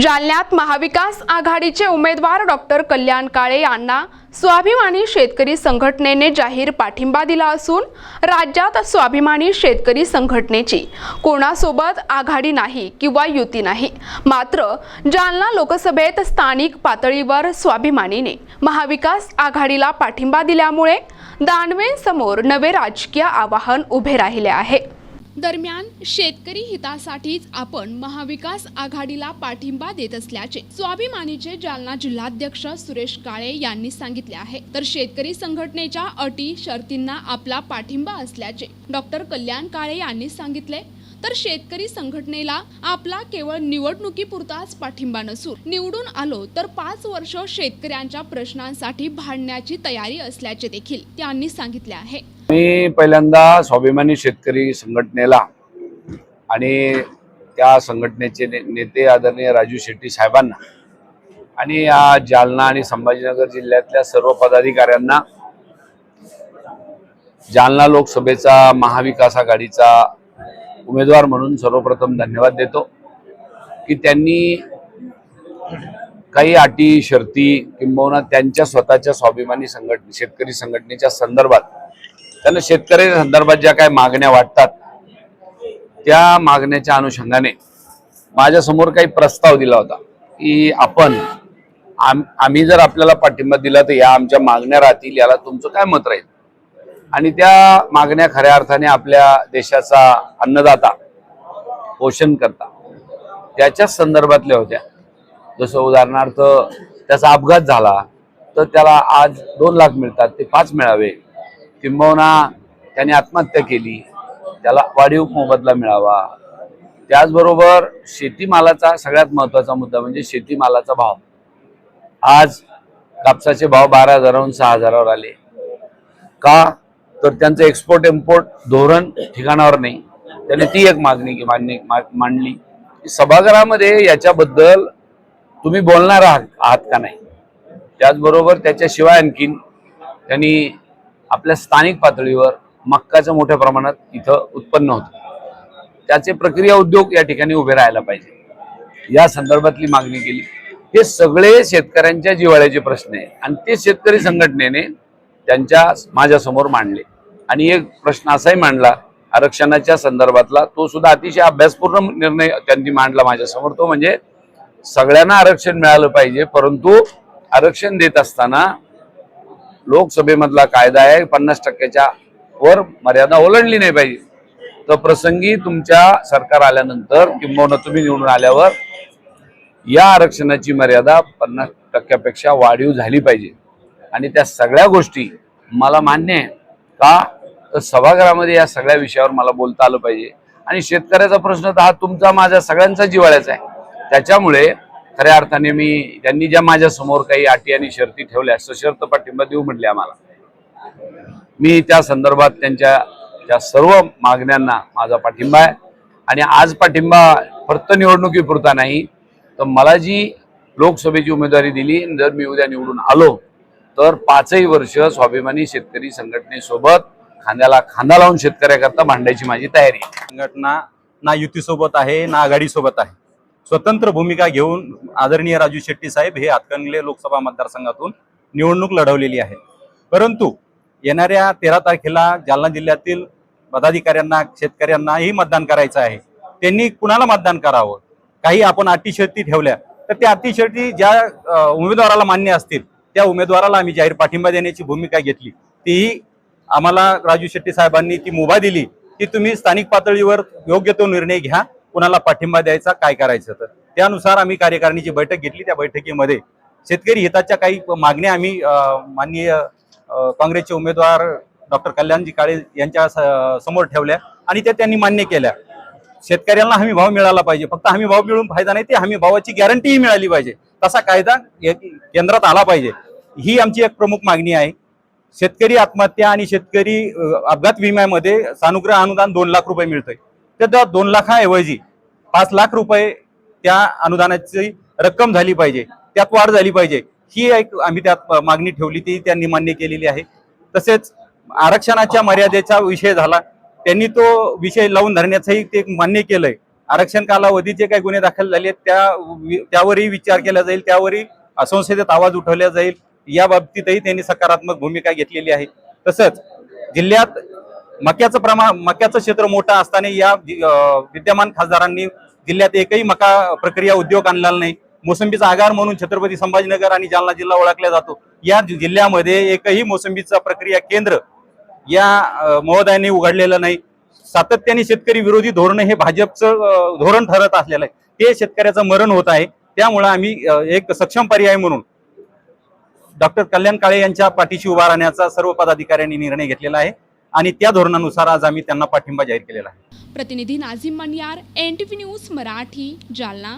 जालन्यात महाविकास आघाडीचे उमेदवार डॉक्टर कल्याण काळे यांना स्वाभिमानी शेतकरी संघटनेने जाहीर पाठिंबा दिला असून राज्यात स्वाभिमानी शेतकरी संघटनेची कोणासोबत आघाडी नाही किंवा युती नाही मात्र जालना लोकसभेत स्थानिक पातळीवर स्वाभिमानीने महाविकास आघाडीला पाठिंबा दिल्यामुळे दानवेंसमोर नवे राजकीय आवाहन उभे राहिले आहे. दरम्यान शेतकरी हितासाठीच आपण महाविकास आघाडीला पाठिंबा देत असल्याचे स्वाभिमानीचे जालना जिल्हाध्यक्ष सुरेश काळे यांनी सांगितले आहे. तर शेतकरी संघटनेच्या अटी शर्तींना आपला पाठिंबा असल्याचे डॉक्टर कल्याण काळे यांनी सांगितले. तर शेतकरी संघटनेला आपला केवळ निवडणुकीपुरताच पाठिंबा नसून निवडून आलो तर पाच वर्ष शेतकऱ्यांच्या प्रश्नांसाठी भांडण्याची तयारी असल्याचे देखील त्यांनी सांगितले आहे. मी पहिल्यांदा स्वाभिमानी शेतकरी संघटनेला आणि त्या संघटनेचे ने- नेते आदरणीय राजू शेट्टी साहेबांना आणि या जालना आणि संभाजीनगर जिल्ह्यातल्या सर्व पदाधिकाऱ्यांना जालना लोकसभेचा महाविकास आघाडीचा उमेदवार म्हणून सर्वप्रथम धन्यवाद देतो की त्यांनी काही अटी शर्ती किंबहुना त्यांच्या स्वतःच्या स्वाभिमानी संघटने शेतकरी संघटनेच्या संदर्भात त्यांना शेतकरी संदर्भात ज्या काही मागण्या वाटतात त्या मागण्याच्या अनुषंगाने माझ्यासमोर काही प्रस्ताव दिला होता की आपण आम आम्ही जर आपल्याला पाठिंबा दिला तर या आमच्या मागण्या राहतील याला तुमचं काय मत राहील? आणि त्या मागण्या खऱ्या अर्थाने आपल्या देशाचा अन्नदाता पोषण करता त्याच्याच संदर्भातल्या होत्या. जसं उदाहरणार्थ त्याचा अपघात झाला तर त्याला आज दोन लाख मिळतात ते पाच मिळावे. किंबहुना त्याने आत्महत्या केली. त्याला वाढीव मोबदला मिळावा. त्याचबरोबर शेतीमालाचा सगळ्यात महत्त्वाचा मुद्दा म्हणजे शेतीमालाचा भाव. आज कापसाचे भाव बारा हजाराहून सहा हजारावर आले. का? तर त्यांचं एक्सपोर्ट इम्पोर्ट धोरण ठिकाणावर नाही. त्याने ती एक मागणी की मान्य मा- मांडली. सभागृहामध्ये याच्याबद्दल तुम्ही बोलणार आहात आहात का नाही? त्याचबरोबर त्याच्याशिवाय आणखीन त्यांनी आपल्या स्थानिक पातळीवर मक्काचं मोठ्या प्रमाणात इथं उत्पन्न होतं. त्याचे प्रक्रिया उद्योग या ठिकाणी उभे राहायला पाहिजे. या संदर्भातली मागणी केली. हे सगळे शेतकऱ्यांच्या जिव्हाळ्याचे प्रश्न आहे आणि ते शेतकरी संघटनेने त्यांच्या माझ्यासमोर मांडले. आणि एक प्रश्न असाही मांडला आरक्षणाच्या संदर्भातला तो सुद्धा अतिशय अभ्यासपूर्ण निर्णय त्यांनी मांडला माझ्यासमोर. तो म्हणजे सगळ्यांना आरक्षण मिळालं पाहिजे परंतु आरक्षण देत असताना लोकसभेमधला कायदा आहे पन्नास टक्क्याच्या वर मर्यादा ओलांडली नाही पाहिजे. तर प्रसंगी तुमच्या सरकार आल्यानंतर किंबहुना तुम्ही निवडून आल्यावर या आरक्षणाची मर्यादा पन्नास टक्क्यापेक्षा वाढीव झाली पाहिजे. आणि त्या सगळ्या गोष्टी मला मान्य आहे. का? तर सभागृहामध्ये या सगळ्या विषयावर मला बोलता आलं पाहिजे. आणि शेतकऱ्याचा प्रश्न तर हा तुमचा माझ्या सगळ्यांचा जिवाळ्याचा आहे. त्याच्यामुळे खऱ्या अर्थाने मी त्यांनी ज्या माझ्यासमोर काही अटी आणि शर्ती ठेवल्या सशर्त पाठिंबा देऊ म्हटले आम्हाला. मी त्या संदर्भात त्यांच्या त्या सर्व मागण्यांना माझा पाठिंबा आहे. आणि आज पाठिंबा फक्त निवडणुकीपुरता नाही तर मला जी लोकसभेची उमेदवारी दिली जर मी उद्या निवडून आलो तर पाचही वर्ष स्वाभिमानी शेतकरी संघटनेसोबत खांद्याला खांदा लावून शेतकऱ्याकरता भांडायची माझी तयारी संघटना ना युतीसोबत आहे ना आघाडीसोबत आहे. स्वतंत्र भूमिका घेऊन आदरणीय राजू शेट्टी साहेब हे हातकणंगले लोकसभा मतदारसंघातून निवडणूक लढवलेली आहे. परंतु येणाऱ्या तेरा तारखेला जालना जिल्ह्यातील पदाधिकाऱ्यांना शेतकऱ्यांनाही मतदान करायचं आहे. त्यांनी कुणाला मतदान करावं? काही आपण अटीशर्ती ठेवल्या तर त्या अटीशर्ती ज्या उमेदवाराला मान्य असतील त्या उमेदवाराला आम्ही जाहीर पाठिंबा देण्याची भूमिका घेतली. तीही आम्हाला राजू शेट्टी साहेबांनी ती मुभा दिली की तुम्ही स्थानिक पातळीवर योग्य तो निर्णय घ्या कुणाला पाठिंबा द्यायचा काय करायचं तर. त्यानुसार आम्ही कार्यकारिणीची बैठक घेतली. त्या बैठकीमध्ये शेतकरी हिताच्या काही मागण्या आम्ही माननीय काँग्रेसचे उमेदवार डॉक्टर कल्याणजी काळे यांच्या समोर ठेवल्या आणि त्या त्यांनी मान्य केल्या. शेतकऱ्यांना हमी भाव मिळाला पाहिजे. फक्त हमी भाव मिळून फायदा नाही ते हमी भावाची गॅरंटीही मिळाली पाहिजे. तसा कायदा केंद्रात आला पाहिजे. ही आमची एक प्रमुख मागणी आहे. शेतकरी आत्महत्या आणि शेतकरी अपघात विम्यामध्ये सानुग्रह अनुदान दोन लाख रुपये मिळतंय. तर त्या दोन लाखाऐवजी पाच लाख रुपये त्या अनुदानाची रक्कम झाली पाहिजे त्यात वाढ झाली पाहिजे ही एक आम्ही त्यात मागणी ठेवली ती त्यांनी मान्य केलेली आहे. तसेच आरक्षणाच्या मर्यादेचा विषय झाला त्यांनी तो विषय लावून धरण्याचंही ते मान्य केलंय. आरक्षण कालावधीत जे काही गुन्हे दाखल झाले त्या त्यावरही विचार केला जाईल त्यावरही संसदेत आवाज उठवला जाईल या बाबतीतही त्यांनी सकारात्मक भूमिका घेतलेली आहे. तसंच जिल्ह्यात मक्याचं प्रमाण मक्याचं क्षेत्र मोठं असताना या विद्यमान खासदारांनी जिल्ह्यात एकही मका प्रक्रिया उद्योग आणलेला नाही. मोसंबीचा आगार म्हणून छत्रपती संभाजीनगर आणि जालना जिल्हा ओळखला जातो. या जिल्ह्यामध्ये एकही मोसंबीचा प्रक्रिया केंद्र या महोदयांनी उघडलेलं नाही. सातत्याने शेतकरी विरोधी धोरण हे भाजपचं धोरण ठरत असलेलं आहे. ते शेतकऱ्याचं मरण होत आहे. त्यामुळं आम्ही एक सक्षम पर्याय म्हणून डॉक्टर कल्याण काळे यांच्या पाठीशी उभा राहण्याचा सर्व पदाधिकाऱ्यांनी निर्णय घेतलेला आहे. आणि त्या धोरणानुसार आज आम्ही त्यांना पाठिंबा जाहीर केलेला आहे. प्रतिनिधी नाझीम मनियार एन न्यूज मराठी जालना.